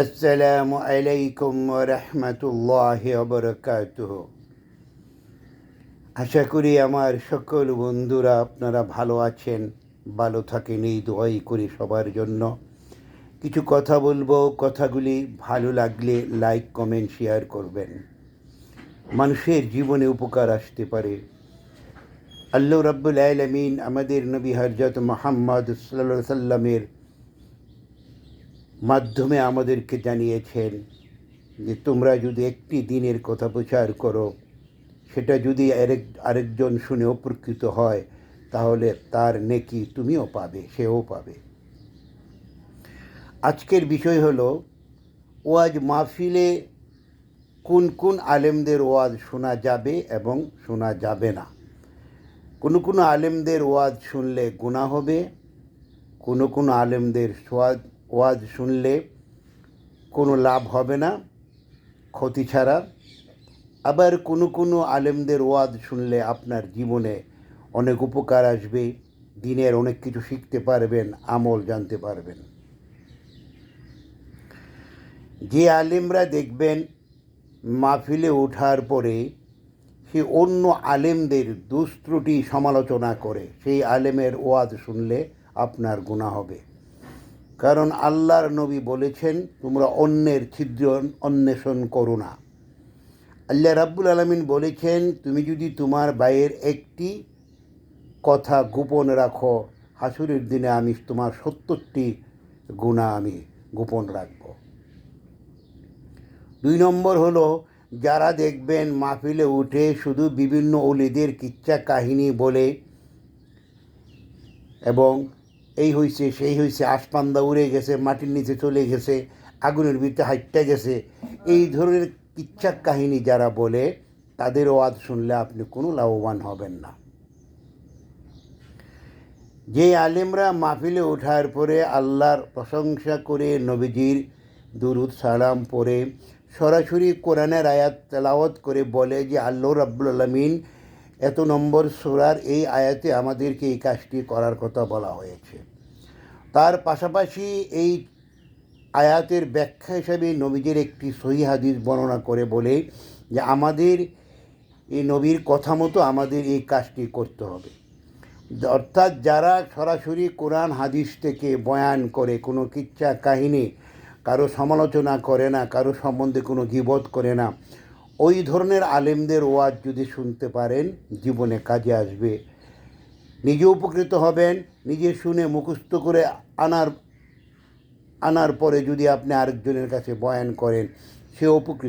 আসসালামু আলাইকুম রহমতুল্লাহ বরকাতুহ আশা করি আমার সকল বন্ধুরা আপনারা ভালো আছেন, ভালো থাকেন, এই দোয়াই করি সবার জন্য। কিছু কথা বলব, কথাগুলি ভালো লাগলে লাইক কমেন্ট শেয়ার করবেন। মানুষের জীবনে উপকার আসতে পারে। আল্লাহ রাব্বুল আলমিন আমাদের নবী হরজত মোহাম্মদ সাল্লা সাল্লামের মাধ্যমে আমাদেরকে জানিয়েছেন যে তোমরা যদি একটি দিনের কথা প্রচার করো, সেটা যদি আরেক, আরেকজন শুনে উপকৃত হয়, তাহলে তার নেকি তুমিও পাবে, সেও পাবে। আজকের বিষয় হলো, ওয়াজ মাহফিলে কোন কোন আলেমদের ওয়াজ শোনা যাবে এবং শোনা যাবে না? কোনো কোনো আলেমদের ওয়াজ শুনলে গুণা হবে, কোনো কোনো আলেমদের সোয়াদ ওয়াজ শুনলে কোনো লাভ হবে না, ক্ষতি ছাড়া। আবার কোনো কোনো আলেমদের ওয়াজ শুনলে আপনার জীবনে অনেক উপকার আসবে, দিনের অনেক কিছু শিখতে পারবেন, আমল জানতে পারবেন। যে আলেমরা দেখবেন মাহফিলে ওঠার পরে সে অন্য আলেমদের দুস্ত্রুটি সমালোচনা করে, সেই আলেমের ওয়াজ শুনলে আপনার গুণা হবে। কারণ আল্লাহর নবী বলেছেন, তোমরা অন্যের ছিদ্র অন্বেষণ করো না। আল্লাহ রাব্বুল আলমিন বলেছেন, তুমি যদি তোমার বাইয়ের একটি কথা গোপন রাখো, হাসুরের দিনে আমি তোমার সত্তরটি গুণা আমি গোপন রাখব। দুই নম্বর হলো, যারা দেখবেন মাহফিলে উঠে শুধু বিভিন্ন অলিদের কিচ্ছা কাহিনী বলে এবং এই হয়েছে সেই হয়েছে আসপান্দা উড়ে গেছে, মাটির নিচে চলে গেছে, আগুনের ভিতরে হাইটটা গেছে। এই ধরনের কিচ্ছা কাহিনী যারা বলে, তাদের ওয়াজ শুনলে আপনি কোনো লাভবান হবেন না। যে আলেমরা মাহফিলে ওঠার পরে আল্লাহর প্রশংসা করে নবীজির দুরুদ সালাম পরে সরাসরি কোরআনের আয়াত তেলাওয়াত করে বলে যে, আল্লাহ রাব্বুল আলমিন এত নম্বর সোরার এই আয়াতে আমাদেরকে এই কাজটি করার কথা বলা হয়েছে। তার পাশাপাশি এই আয়াতের ব্যাখ্যা হিসাবে নবীজের একটি সহি হাদিস বর্ণনা করে বলে যে আমাদের এই নবীর কথা মতো আমাদের এই কাজটি করতে হবে। অর্থাৎ যারা সরাসরি কোরআন হাদিস থেকে বয়ান করে, কোনো কিচ্ছা কাহিনী কারও সমালোচনা করে না, কারও সম্বন্ধে কোনো গিবত করে না ওই ধরনের আলেমদের ওয়াজ যদি শুনতে পারেন, জীবনে কাজে আসবে। নিজে উপকৃত হবেন, নিজে শুনে মুখস্থ করে আনার আনার পরে যদি আপনি আরেকজনের কাছে বয়ান করেন সে উপকৃত